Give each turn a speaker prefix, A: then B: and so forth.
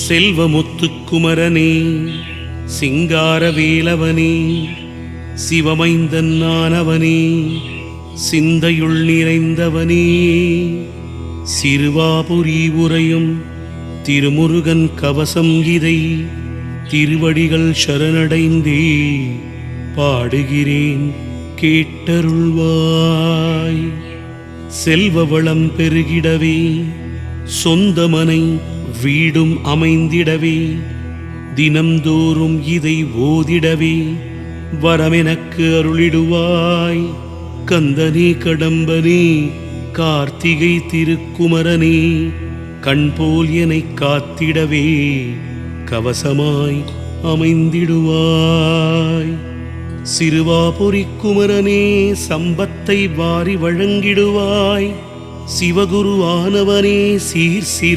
A: செல்வமுத்துக்குமரனே சிங்காரவேலவனே சிவமைந்தன் நானவனே சிந்தையுள் நிறைந்தவனே சிறுவாபுரி உரையும் திருமுருகன் கவசம் இதை திருவடிகள் சரணடைந்தே பாடுகிறேன் கேட்டருள்வாய். செல்வ வளம் பெருகிடவே சொந்தமனை வீடும் அமைந்திடவே தினம்தோறும் இதை ஓதிடவே வரமெனக்கு அருளிடுவாய். கந்தனே கடம்பனே கார்த்திகை திருக்குமரனே கண்போல் என்னை காத்திடவே கவசமாய் அமைந்திடுவாய். சிறுவாபுரி குமரனே சம்பத்தை வாரி வழங்கிடுவாய். சிவகுரு ஆனவனே சீர் சிற